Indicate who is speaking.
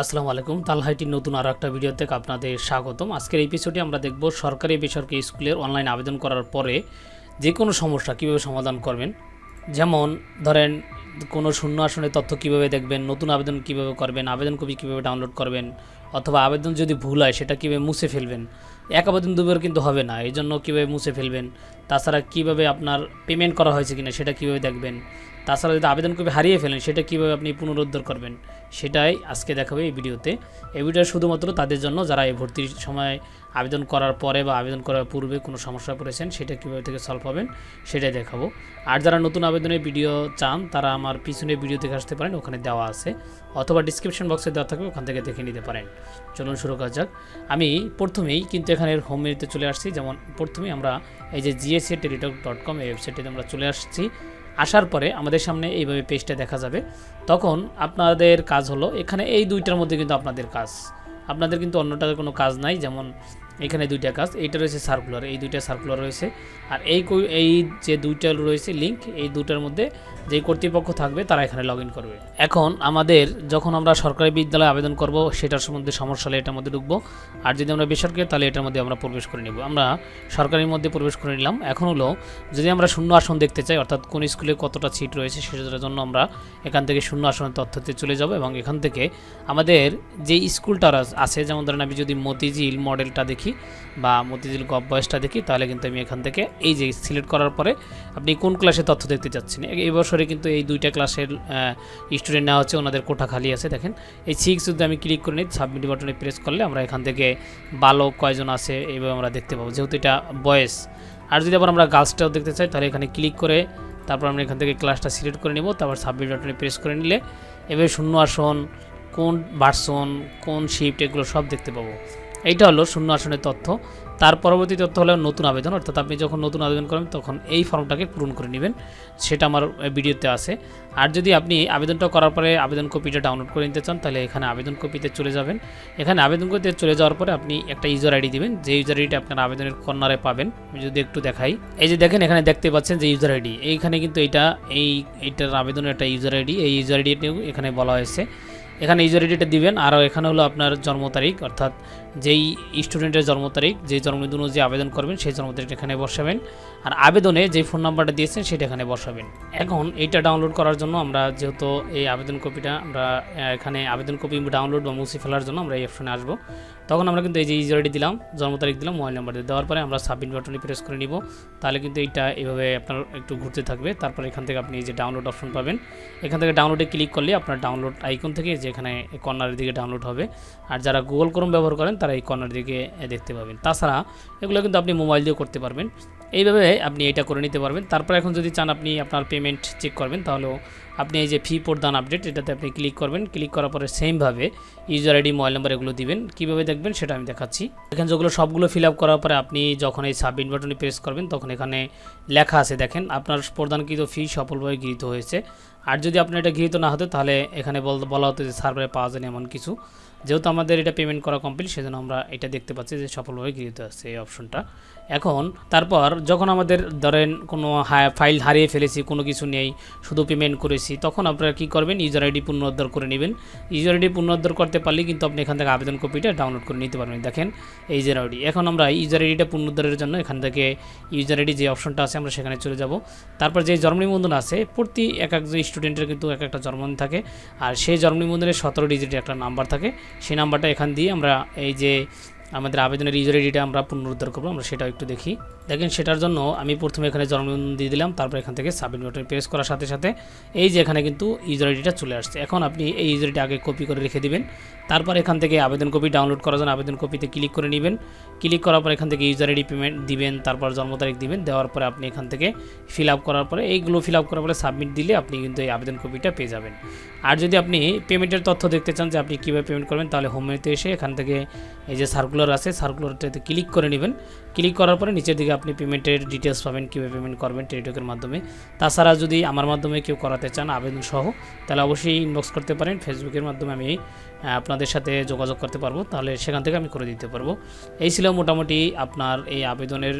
Speaker 1: আসসালামু আলাইকুম। তালহাইটির নতুন আরও একটা ভিডিওতে আপনাদের স্বাগতম। আজকের এপিসোডে আমরা দেখব সরকারি বেসরকারি স্কুলের অনলাইন আবেদন করার পরে যে কোনো সমস্যা কীভাবে সমাধান করবেন? যেমন ধরেন কোনো শূন্য আসনের তথ্য কীভাবে দেখবেন? নতুন আবেদন কীভাবে করবেন? আবেদন কপি কীভাবে ডাউনলোড করবেন? অথবা আবেদন যদি ভুল হয়, সেটা কীভাবে মুছে ফেলবেন? এক আবেদন দুবার কিন্তু হবে না এই জন্য কীভাবে মুছে ফেলবেন? তাছাড়া কীভাবে আপনার পেমেন্ট করা হয়েছে কিনা, সেটা কীভাবে দেখবেন? তাছাড়া যদি আবেদন কপি হারিয়ে ফেলেন, সেটা কীভাবে আপনি পুনরুদ্ধার করবেন, সেটাই আজকে দেখাবে এই ভিডিওতে। এই ভিডিও শুধুমাত্র তাদের জন্য, যারা এই ভর্তির সময় আবেদন করার পরে বা আবেদন করার পূর্বে কোনো সমস্যা পড়েছেন, সেটা কীভাবে থেকে সলভ হবেন, সেটাই দেখাবো। আর যারা নতুন আবেদনের ভিডিও চান, তারা আমার পিছনে ভিডিও দেখে আসতে পারেন, ওখানে দেওয়া আছে, অথবা ডিসক্রিপশন বক্সে দেওয়া থাকবে, ওখান থেকে দেখে নিতে পারেন। চলুন শুরু করা যাক। আমি প্রথমেই কিন্তু এখানে হোম মেনুতে চলে আসছি, যেমন প্রথমেই আমরা এই যে জিএসসি টেলিটক ডট কম এই ওয়েবসাইটে আমরা চলে আসছি। আসার পরে আমাদের সামনে এইভাবে পেজটা দেখা যাবে। তখন আপনাদের কাজ হলো, এখানে এই দুইটার মধ্যে কিন্তু আপনাদের কাজ। আপনাদের কিন্তু অন্যটার কোনো কাজ নাই, যেমন এখানে দুইটা কাজ, এইটা রয়েছে সার্কুলার এই দুইটা সার্কুলার রয়েছে। আর এই এই যে দুইটা রয়েছে লিঙ্ক এই দুটার মধ্যে যে কর্তৃপক্ষ থাকবে তারা এখানে লগ করবে। এখন আমাদের যখন আমরা সরকারি বিদ্যালয়ে আবেদন করব, সেটার সম্বন্ধে সমস্যা হলে এটার মধ্যে ঢুকবো। আর যদি আমরা বেসরকারি, তাহলে এটার মধ্যে আমরা প্রবেশ করে নেব। আমরা সরকারির মধ্যে প্রবেশ করে নিলাম। এখন হলো, যদি আমরা শূন্য আসন দেখতে চাই, অর্থাৎ কোন স্কুলে কতটা সিট রয়েছে, সেটার জন্য আমরা এখান থেকে শূন্য আসনের তথ্যতে চলে যাব এবং এখান থেকে আমাদের যে স্কুলটা আছে, যেমন ধরেন আমি যদি মতিঝিল মডেলটা দেখি বা মতিঝিল গভ বয়সটা দেখি, তাহলে কিন্তু আমি এখান থেকে এই যে সিলেক্ট করার পরে আপনি কোন ক্লাসে তথ্য দেখতে চাচ্ছেন এই বছরে কিন্তু এই দুইটা ক্লাসের স্টুডেন্ট নেওয়া হচ্ছে, ওনাদের কোঠা খালি আছে, দেখেন। এই সিক্স যদি আমি ক্লিক করে নিই সাবমিট বাটনে প্রেস করলে আমরা এখান থেকে বালক কয়জন আছে এইভাবে আমরা দেখতে পাবো, যেহেতু এটা বয়েস। আর যদি আবার আমরা গার্লসটাও দেখতে চাই, তাহলে এখানে ক্লিক করে তারপর আমরা এখান থেকে ক্লাসটা সিলেক্ট করে নেব, তারপর সাবমিট বাটনে প্রেস করে নিলে এভাবে শূন্য আসন, কোন ভার্সন কোন শিফট এগুলো সব দেখতে পাবো। এইটা হলো শূন্য আসনের তথ্য। তার পরবর্তী তথ্য হলো নতুন আবেদন। অর্থাৎ আপনি যখন নতুন আবেদন করেন, তখন এই ফর্মটাকে পূরণ করে নেবেন। সেটা আমার ভিডিওতে আছে। আর যদি আপনি আবেদনটা করার পরে আবেদন কপিটা ডাউনলোড করে নিতে চান, তাহলে এখানে আবেদন কপিতে চলে যাবেন। এখানে আবেদন কপিতে চলে যাওয়ার পরে আপনি একটা ইউজার আইডি দিবেন। যে ইউজার আইডিটা আপনার আবেদনের কর্নারে পাবেন। আমি যদি একটু দেখাই। এই যে দেখেন, এখানে দেখতে পাচ্ছেন যে ইউজার আইডি এইখানে কিন্তু এটা, এই, এইটার আবেদনের একটা ইউজার আইডি এই ইউজার আইডিটিও এখানে বলা হয়েছে। এখানে ইউজার আইডিটা দিবেন, আর এখানে হলো আপনার জন্ম তারিখ, অর্থাৎ যেই স্টুডেন্টের জন্ম তারিখ, যে জন্মদিন যে আবেদন করবেন, সেই জন্ম তারিখটা এখানে বসাবেন। আর আবেদনে যে ফোন নাম্বারটা দিয়েছেন, সেটা এখানে বসাবেন। এখন এইটা ডাউনলোড করার জন্য আমরা যেহেতু এই আবেদন কপিটা আমরা এখানে আবেদন কপি ডাউনলোড বা মুছে ফেলার জন্য আমরা এই অপশনে আসব। তখন আমরা কিন্তু এই যে ইউজার আইডি দিলাম, জন্ম তারিখ দিলাম মোবাইল নাম্বার দেওয়ার পরে আমরা সাবমিট বাটনে প্রেস করে নিব। তাহলে কিন্তু এইটা এভাবে আপনার একটু ঘুরতে থাকবে। তারপর এখান থেকে আপনি এই যে ডাউনলোড অপশন পাবেন। এখান থেকে ডাউনলোডে ক্লিক করলে আপনার ডাউনলোড আইকন থেকে যেখানে কর্নারের দিকে ডাউনলোড হবে। আর যারা গুগল ক্রোম ব্যবহার করেন, তারা এই কর্নার দিকে দেখতে পাবেন। তাছাড়া এগুলো কিন্তু আপনি মোবাইল দিয়ে করতে পারবেন। এইভাবে আপনি এটা করে নিতে পারবেন। তারপর এখন যদি চান আপনি আপনার পেমেন্ট চেক করবেন, তাহলেও আপনি এই যে ফি প্রদান আপডেট এটাতে আপনি ক্লিক করবেন। ক্লিক করার পরে সেমভাবে ইউজার আইডি মোবাইল নাম্বার এগুলো দিবেন। কীভাবে দেখবেন সেটা আমি দেখাচ্ছি। এখানে যেগুলো সবগুলো ফিল আপ করার পরে আপনি যখন এই সাবমিট বাটনে প্রেস করবেন, তখন এখানে লেখা আছে, দেখেন। আপনার প্রদানকৃত ফি সফলভাবে গৃহীত হয়েছে। আর যদি আপনার এটা গৃহীত না হতো, তাহলে এখানে বল- হতো যে সার্ভারে পাওয়া যায়নি এমন কিছু। যেহেতু আমাদের এটা পেমেন্ট করা কমপ্লিট সেজন্য আমরা এটা দেখতে পাচ্ছি যে সফলভাবে গৃহীত আছে এই অপশনটা এখন তারপর যখন আমাদের ধরেন কোনো ফাইল হারিয়ে ফেলেছি, কোনো কিছু নেই, শুধু পেমেন্ট করেছি, তখন আপনারা কী করবেন? ইউজার আইডি পুনরুদ্ধার করে নেবেন। ইউজার আইডি পুনরুদ্ধার করতে পারলে কিন্তু আপনি এখান থেকে আবেদন কপিটা ডাউনলোড করে নিতে পারবেন। দেখেন এই ইউজার আইডি এখন আমরা ইউজার আইডিটা পুনরুদ্ধারের জন্য এখান থেকে ইউজার আইডি যে অপশনটা আছে, আমরা সেখানে চলে যাব। তারপর যে জন্ম নিবন্ধন আছে, প্রতি এক একজন স্টুডেন্টের কিন্তু এক একটা জন্মদিন থাকে। আর সেই জন্মদিনের সতেরো ডিজিটের একটা নাম্বার থাকে। সেই নাম্বারটা এখান দিয়ে আমরা এই যে আমাদের আবেদনের ইউজার আইডিটা আমরা পুনরুদ্ধার করব, আমরা সেটাও একটু দেখি। দেখেন সেটার জন্য আমি প্রথমে এখানে জন্মদিন দিয়ে দিলাম, তারপর এখান থেকে সাবমিট বাটন প্রেস করার সাথে সাথে এই যে এখানে কিন্তু ইউজার আইডিটা চলে আসছে। এখন আপনি এই ইউজার আইডি আগে কপি করে রেখে দিবেন, তারপর এখান থেকে আবেদন কপি ডাউনলোড করার জন্য আবেদন কপিতে ক্লিক করে নেবেন। ক্লিক করার পর এখান থেকে ইউজার আইডি পেমেন্ট দিবেন, তারপর জন্ম তারিখ দিবেন, দেওয়ার পরে আপনি এখান থেকে ফিল আপ করার পরে, এইগুলো ফিল আপ করার পরে সাবমিট দিলে আপনি কিন্তু এই আবেদন কপিটা পেয়ে যাবেন। আর যদি আপনি পেমেন্টের তথ্য দেখতে চান যে আপনি কীভাবে পেমেন্ট করবেন, তাহলে হোম মেনুতে এসে এখান থেকে এই যে সার্কুলার আছে সার্কুলারটাতে ক্লিক করে নেবেন। ক্লিক করার পরে নিচের দিকে আপনি পেমেন্টের ডিটেলস পাবেন, কীভাবে পেমেন্ট করবেন টেলিটকের মাধ্যমে। তাছাড়া যদি আমার মাধ্যমে কেউ করাতে চান আবেদন সহ, তাহলে অবশ্যই ইনবক্স করতে পারেন। ফেসবুকের মাধ্যমে আমি আপনাদের সাথে যোগাযোগ করতে পারব। তাহলে সেখান থেকে আমি করে দিতে পারব। এই ছিল মোটামুটি আপনার এই আবেদনের